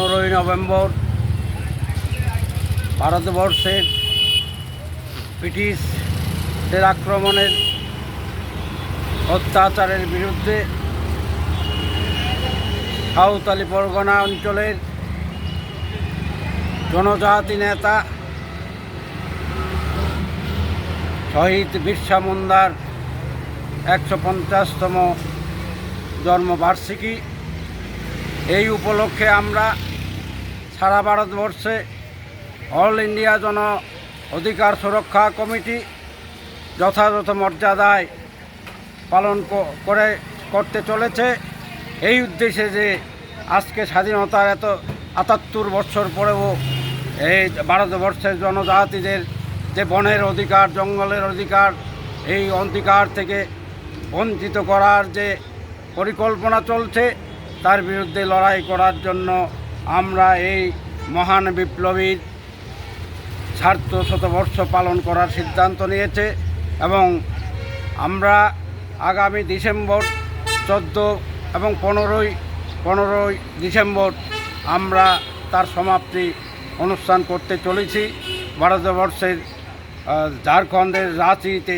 পনেরোই নভেম্বর ভারতবর্ষের ব্রিটিশদের আক্রমণের অত্যাচারের বিরুদ্ধে সাঁওতালি পরগনা অঞ্চলের জনজাতি নেতা শহীদ বিরসা মুন্ডার একশো পঞ্চাশতম জন্মবার্ষিকী। এই উপলক্ষে আমরা সারা ভারতবর্ষে অল ইন্ডিয়া জন অধিকার সুরক্ষা কমিটি যথাযথ মর্যাদায় পালন করে, করতে চলেছে। এই উদ্দেশ্যে যে আজকে স্বাধীনতার এত আটাত্তর বছর পরেও এই ভারতবর্ষের জনজাতিদের যে বনের অধিকার, জঙ্গলের অধিকার, এই অধিকার থেকে বঞ্চিত করার যে পরিকল্পনা চলছে, তার বিরুদ্ধে লড়াই করার জন্য আমরা এই মহান বিপ্লবীর স্বার্থ শতবর্ষ পালন করার সিদ্ধান্ত নিয়েছে এবং আমরা আগামী ডিসেম্বর চোদ্দ এবং পনেরোই পনেরোই ডিসেম্বর আমরা তার সমাপ্তি অনুষ্ঠান করতে চলেছি। ভারতবর্ষের ঝাড়খণ্ডের রাঁচিতে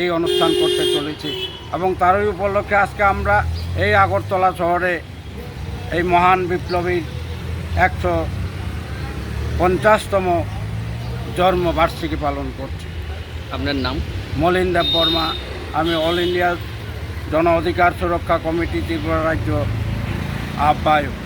এই অনুষ্ঠান করতে চলেছি এবং তারই উপলক্ষে আজকে আমরা এই আগরতলা শহরে এই মহান বিপ্লবীর একশো পঞ্চাশতম জন্মবার্ষিকী পালন করছি। আপনার নাম? মলিন দেব বর্মা। আমি অল ইন্ডিয়া জন অধিকার সুরক্ষা কমিটি ত্রিপুরা রাজ্য আহ্বায়ক।